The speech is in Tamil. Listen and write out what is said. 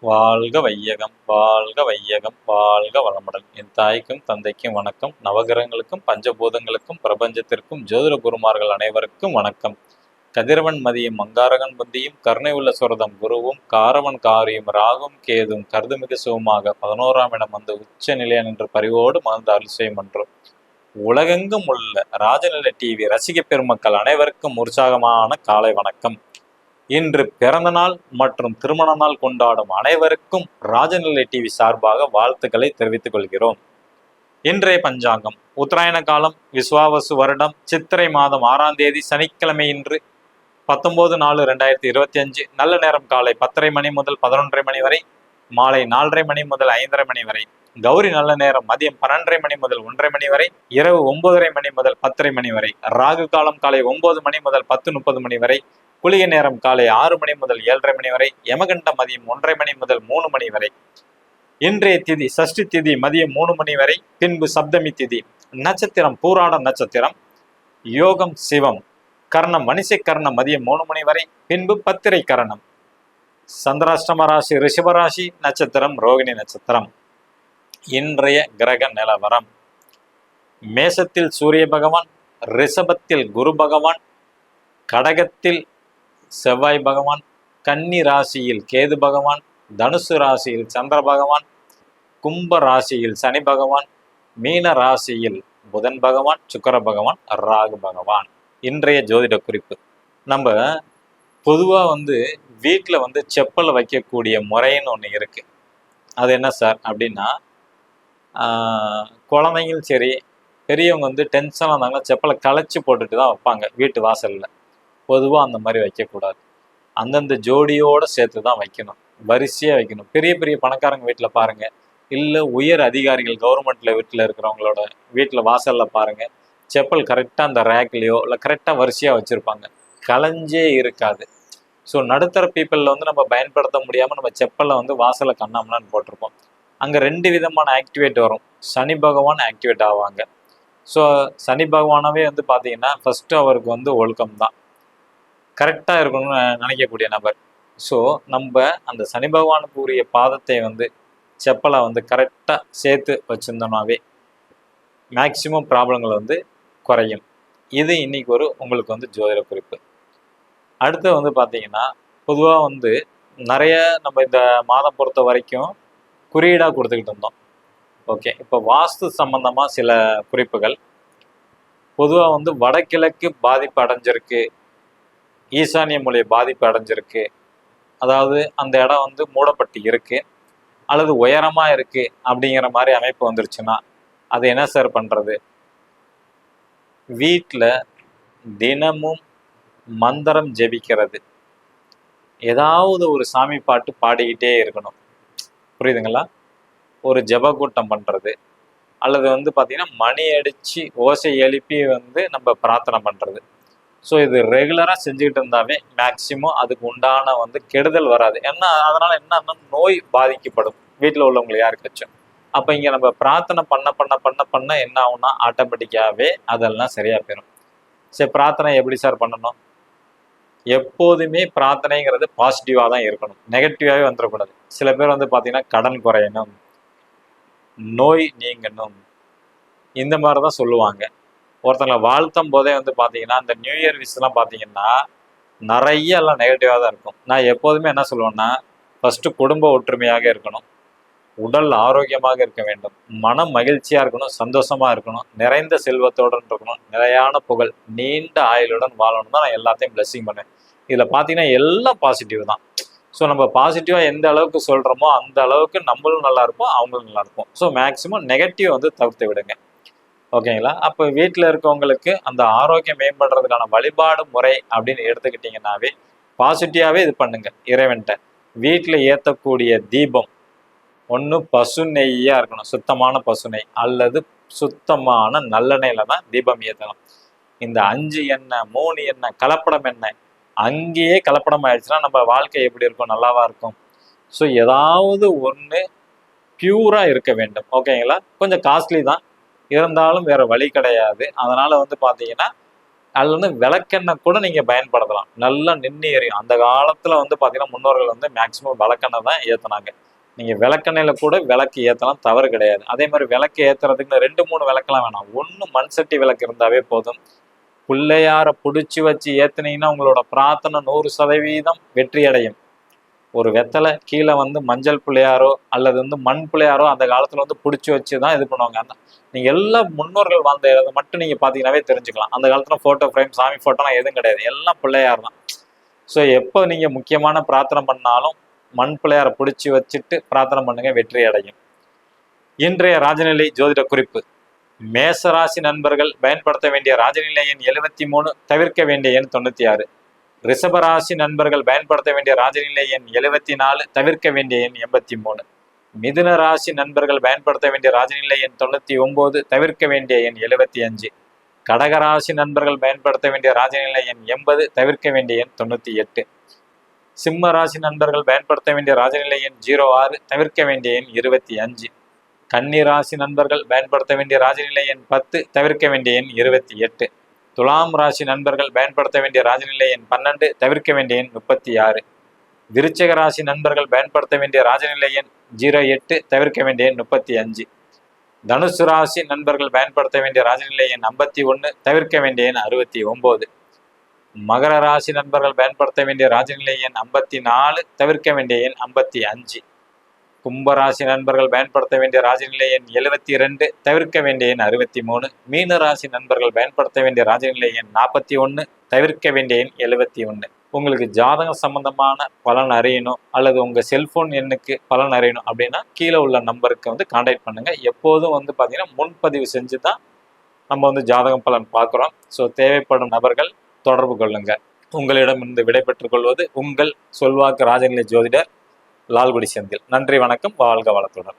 வாழ்க வையகம் வாழ்க வையகம் வாழ்க வளமுடன். என் தாய்க்கும் தந்தைக்கும் வணக்கம். நவகிரகங்களுக்கும் பஞ்சபூதங்களுக்கும் பிரபஞ்சத்திற்கும் ஜோதிட குருமார்கள் அனைவருக்கும் வணக்கம். கதிரவன் மதியும் மங்காரகன் புந்தியும் கருணை உள்ள சுரதம் குருவும் காரவன் காரியும் ராகும் கேதும் கருதுமிகு சுகமாக பதினோராம் இடம் வந்து உச்ச நிலையம் என்று பரிவோடு மகிழ்ந்து அருள் என்றும் உலகெங்கும் உள்ள ராஜநிலை டிவி ரசிக பெருமக்கள் அனைவருக்கும் உற்சாகமான காலை வணக்கம். இன்று பிறந்த நாள் மற்றும் திருமண நாள் கொண்டாடும் அனைவருக்கும் ராஜநிலை டிவி சார்பாக வாழ்த்துக்களை தெரிவித்துக் கொள்கிறோம். இன்றைய பஞ்சாங்கம் உத்தராயண காலம் விஸ்வாவசு வருடம் சித்திரை மாதம் ஆறாம் தேதி சனிக்கிழமை இன்று பத்தொன்பது நாலு ரெண்டாயிரத்தி இருபத்தி அஞ்சு நல்ல நேரம் காலை பத்தரை மணி முதல் பதினொன்றரை மணி வரை மாலை நாலரை மணி முதல் ஐந்தரை மணி வரை கௌரி நல்ல நேரம் மதியம் பன்னெண்டரை மணி முதல் ஒன்றரை மணி வரை இரவு ஒன்பதரை மணி முதல் பத்தரை மணி வரை ராகு காலம் காலை ஒன்பது மணி முதல் பத்து முப்பது மணி வரை குளிகை நேரம் காலை ஆறு மணி முதல் ஏழரை மணி வரை யமகண்ட மதியம் ஒன்றரை மணி முதல் மூணு மணி வரை இன்றைய திதி சஷ்டி திதி மதியம் மூணு மணி வரை பின்பு சப்தமி திதி. நட்சத்திரம் பூராட நட்சத்திரம் யோகம் சிவம் கர்ணம் மணிசை கர்ணம் மதியம் மூணு மணி வரை பின்பு பத்திரை கரணம். சந்திராஷ்டம ராசி ரிஷபராசி நட்சத்திரம் ரோகிணி நட்சத்திரம். இன்றைய கிரக நிலவரம். மேசத்தில் சூரிய பகவான் ரிஷபத்தில் குரு பகவான் கடகத்தில் செவ்வாய் பகவான் கன்னி ராசியில் கேது பகவான் தனுசு ராசியில் சந்திர பகவான் கும்ப ராசியில் சனி பகவான் மீன ராசியில் புதன் பகவான் சுக்கர பகவான் ராகு பகவான். இன்றைய ஜோதிட குறிப்பு. நம்ம பொதுவாக வந்து வீட்டில் வந்து செப்பலை வைக்கக்கூடிய முறைன்னு ஒன்று இருக்குது அது என்ன சார்? அப்படின்னா குழந்தைங்களும் சரி பெரியவங்க வந்து டென்ஷனாக இருந்தாங்கன்னா செப்பலை களைச்சி போட்டுட்டு தான் வைப்பாங்க வீட்டு வாசலில். பொதுவாக அந்த மாதிரி வைக்கக்கூடாது. அந்தந்த ஜோடியோடு சேர்த்து தான் வைக்கணும். வரிசையாக வைக்கணும். பெரிய பெரிய பணக்காரங்க வீட்டில் பாருங்கள் இல்லை உயர் அதிகாரிகள் கவர்மெண்ட்டில் வீட்டில் இருக்கிறவங்களோட வீட்டில் வாசலில் பாருங்கள் செப்பல் கரெக்டாக அந்த ரேக்லேயோ இல்லை கரெக்டாக வரிசையாக வச்சுருப்பாங்க. கலைஞ்சே இருக்காது. ஸோ நடுத்தர பீப்புளில் வந்து நம்ம பயன்படுத்த முடியாமல் நம்ம செப்பலை வந்து வாசலை கண்ணாமலான்னு போட்டிருப்போம். அங்கே ரெண்டு விதமான ஆக்டிவேட் வரும். சனி பகவான் ஆக்டிவேட் ஆவாங்க. ஸோ சனி பகவானவே வந்து பார்த்தீங்கன்னா ஃபஸ்ட்டு அவருக்கு வந்து ஒழுக்கம் தான் கரெக்டாக இருக்கணும்னு நினைக்கக்கூடிய நபர். ஸோ நம்ம அந்த சனி பகவானுக்கு உரிய பாதத்தை வந்து செப்பலை வந்து கரெக்டாக சேர்த்து வச்சுருந்தோம்னாவே மேக்சிமம் ப்ராப்ளங்கள் வந்து குறையும். இது இன்றைக்கி ஒரு உங்களுக்கு வந்து ஜோதிட குறிப்பு. அடுத்து வந்து பார்த்தீங்கன்னா பொதுவாக வந்து நிறைய நம்ம இந்த மாதம் பொறுத்த வரைக்கும் குறியீடாக கொடுத்துக்கிட்டு இருந்தோம். ஓகே இப்போ வாஸ்து சம்பந்தமாக சில குறிப்புகள். பொதுவாக வந்து வடகிழக்கு பாதிப்பு அடைஞ்சிருக்கு. ஈசானிய மொழி பாதிப்பு அடைஞ்சிருக்கு. அதாவது அந்த இடம் வந்து மூடப்பட்டு இருக்கு. அல்லது உயரமாக இருக்கு அப்படிங்கிற மாதிரி அமைப்பு வந்துருச்சுன்னா அது என்ன சார் பண்ணுறது வீட்டில் தினமும் மந்திரம் ஜெபிக்கிறது. ஏதாவது ஒரு சாமி பாட்டு பாடிக்கிட்டே இருக்கணும். புரியுதுங்களா? ஒரு ஜெப கூட்டம் அல்லது வந்து பார்த்திங்கன்னா மணி அடித்து ஓசை எழுப்பி வந்து நம்ம பிரார்த்தனை பண்ணுறது ஸோ இது ரெகுலராக செஞ்சுக்கிட்டு இருந்தாவே மேக்சிமம் அதுக்கு உண்டான வந்து கெடுதல் வராது. என்ன அதனால் என்னன்னா நோய் பாதிக்கப்படும். வீட்டில் உள்ளவங்களை யாருக்காச்சும். அப்போ இங்கே நம்ம பிரார்த்தனை பண்ண பண்ண பண்ண பண்ண என்ன ஆகும்னா ஆட்டோமேட்டிக்காகவே அதெல்லாம் சரியாக போயிடும் சரி பிரார்த்தனை எப்படி சார் பண்ணணும்? எப்போதுமே பிரார்த்தனைங்கிறது பாசிட்டிவாக தான் இருக்கணும். நெகட்டிவாகவே வந்துடக்கூடாது. சில பேர் வந்து பார்த்தீங்கன்னா கடன் குறையணும் நோய் நீங்கணும். இந்த மாதிரி தான் சொல்லுவாங்க. ஒருத்தங்களை வாழ்த்தும் போதே வந்து பார்த்தீங்கன்னா இந்த நியூ இயர் விஷயம்லாம் பார்த்தீங்கன்னா நிறைய எல்லாம் நெகட்டிவாக தான் இருக்கும். நான் எப்போதுமே என்ன சொல்லுவேன்னா ஃபஸ்ட்டு குடும்ப ஒற்றுமையாக இருக்கணும். உடல் ஆரோக்கியமாக இருக்க வேண்டும். மனம் மகிழ்ச்சியாக இருக்கணும் சந்தோஷமாக இருக்கணும் நிறைந்த செல்வத்தோடு இருக்கணும் நிறையான புகழ் நீண்ட ஆயுளுடன் வாழணும் தான் நான் எல்லாத்தையும் blessing பண்ணேன் இதில் பார்த்தீங்கன்னா எல்லாம் பாசிட்டிவ் தான். ஸோ நம்ம பாசிட்டிவாக எந்த அளவுக்கு சொல்கிறோமோ அந்த அளவுக்கு நம்மளும் நல்லா இருப்போம் அவங்களும் நல்லா இருப்போம். ஸோ மேக்ஸிமம் நெகட்டிவ் வந்து தவிர்த்து விடுங்க. ஓகேங்களா? அப்போ வீட்டில் இருக்கவங்களுக்கு அந்த ஆரோக்கியம் மேம்படுறதுக்கான வழிபாடு முறை அப்படின்னு எடுத்துக்கிட்டிங்கன்னாவே பாசிட்டிவாகவே இது பண்ணுங்கள் இறைவன்கிட்ட வீட்டில் ஏற்றக்கூடிய தீபம். ஒன்று பசு நெய்யாக இருக்கணும். சுத்தமான பசு நெய் அல்லது சுத்தமான நல்லெண்ணெயில் தான் தீபம் ஏற்றலாம் இந்த அஞ்சு எண்ணெய் மூணு எண்ணெய் கலப்படம் எண்ணெய் அங்கேயே கலப்படம் ஆயிடுச்சுன்னா நம்ம வாழ்க்கை எப்படி இருக்கும்? நல்லாவா இருக்கும்? ஸோ ஏதாவது ஒன்று பியூராக இருக்க வேண்டும். ஓகேங்களா? கொஞ்சம் காஸ்ட்லி தான். இருந்தாலும் வேற வழி கிடையாது. அதனால வந்து பார்த்தீங்கன்னா அதுல வந்து விளக்கெண்ணெய் கூட நீங்க பயன்படுத்தலாம். நல்லா நின்று எரியும். அந்த காலத்துல வந்து பார்த்தீங்கன்னா முன்னோர்கள் வந்து மேக்சிமம் விளக்கெண்ணெய் தான் ஏற்றினாங்க நீங்க விளக்கெண்ணெயில கூட விளக்கு ஏற்றலாம் தவறு கிடையாது. அதே மாதிரி விளக்கு ஏற்றுறதுக்கு ரெண்டு மூணு விளக்கெல்லாம் வேணாம். ஒன்று மண் சட்டி விளக்கு இருந்தாவே போதும். பிள்ளையார பிடிச்சி வச்சு ஏத்துனீங்கன்னா உங்களோட பிரார்த்தனை நூறு சதவீதம் வெற்றி அடையும் ஒரு வெத்தலை கீழே வந்து மஞ்சள் பிள்ளையாரோ அல்லது வந்து மண் பிள்ளையாரோ அந்த காலத்துல வந்து பிடிச்சி வச்சு தான் இது பண்ணுவாங்க. அந்த நீங்கள் எல்லா முன்னோர்கள் வாழ்ந்த இதை மட்டும் நீங்கள் பார்த்தீங்கன்னாவே தெரிஞ்சுக்கலாம். அந்த காலத்தில் ஃபோட்டோ ஃப்ரேம் சாமி ஃபோட்டோலாம் எதுவும் கிடையாது. எல்லாம் பிள்ளையார் தான். ஸோ எப்போ நீங்கள் முக்கியமான பிரார்த்தனை பண்ணாலும் மண் பிள்ளையாரை பிடிச்சி வச்சுட்டு பிரார்த்தனை பண்ணுங்க வெற்றி அடையும். இன்றைய ராஜநிலை ஜோதிட குறிப்பு. மேசராசி நண்பர்கள் பயன்படுத்த வேண்டிய ராஜநிலை எண் எழுபத்தி மூணு தவிர்க்க வேண்டிய எண் தொண்ணூற்றி ஆறு. ரிஷபராசி நண்பர்கள் பயன்படுத்த வேண்டிய ராஜநிலை எண் எழுபத்தி நாலு தவிர்க்க வேண்டிய எண் எண்பத்தி மூணு மிதுன ராசி நண்பர்கள் பயன்படுத்த வேண்டிய ராஜநிலை எண் தொண்ணூத்தி ஒன்பது தவிர்க்க வேண்டிய எண் எழுபத்தி அஞ்சு கடகராசி நண்பர்கள் பயன்படுத்த வேண்டிய ராஜநிலை எண் எண்பது தவிர்க்க வேண்டிய எண் தொண்ணூற்றி எட்டு சிம்ம ராசி நண்பர்கள் பயன்படுத்த வேண்டிய ராஜநிலை எண் ஜீரோ ஆறு தவிர்க்க வேண்டிய எண் இருபத்தி அஞ்சு கன்னி ராசி நண்பர்கள் பயன்படுத்த வேண்டிய ராஜநிலை எண் பத்து தவிர்க்க வேண்டிய எண் இருபத்தி எட்டு துலாம் ராசி நண்பர்கள் பயன்படுத்த வேண்டிய ராஜநிலை எண் பன்னெண்டு தவிர்க்க வேண்டிய எண் முப்பத்தி ஆறு விருச்சக ராசி நண்பர்கள் பயன்படுத்த வேண்டிய ராஜநிலை எண் ஜீரோ எட்டு தவிர்க்க வேண்டிய எண் முப்பத்தி அஞ்சு தனுசு ராசி நண்பர்கள் பயன்படுத்த வேண்டிய ராஜநிலை எண் ஐம்பத்தி ஒன்று தவிர்க்க வேண்டிய எண் அறுபத்தி ஒம்பது. மகர ராசி நண்பர்கள் பயன்படுத்த வேண்டிய ராஜநிலை எண் ஐம்பத்தி நாலு தவிர்க்க வேண்டிய எண் ஐம்பத்தி அஞ்சு. கும்பராசி நண்பர்கள் பயன்படுத்த வேண்டிய ராஜநிலை எண் எழுபத்தி ரெண்டு தவிர்க்க வேண்டிய எண் அறுபத்தி மூணு மீன ராசி நண்பர்கள் பயன்படுத்த வேண்டிய ராஜநிலை எண் நாற்பத்தி ஒன்று தவிர்க்க வேண்டிய எண் எழுபத்தி ஒன்று. உங்களுக்கு ஜாதகம் சம்பந்தமான பலன் அறியணும் அல்லது உங்கள் செல்ஃபோன் எண்ணுக்கு பலன் அறியணும் அப்படின்னா கீழே உள்ள நம்பருக்கு வந்து கான்டாக்ட் பண்ணுங்கள் எப்போதும் வந்து பார்த்திங்கன்னா முன்பதிவு செஞ்சு தான் நம்ம வந்து ஜாதகம் பலன் பார்க்குறோம். ஸோ தேவைப்படும் நபர்கள் தொடர்பு கொள்ளுங்கள் உங்களிடம் இருந்து விடைபெற்றுக் கொள்வது உங்கள் சொல்வாக்கு ராஜநிலை ஜோதிடர் லால்குடி செந்தில். நன்றி வணக்கம் வாழ்க வளத்துடன்.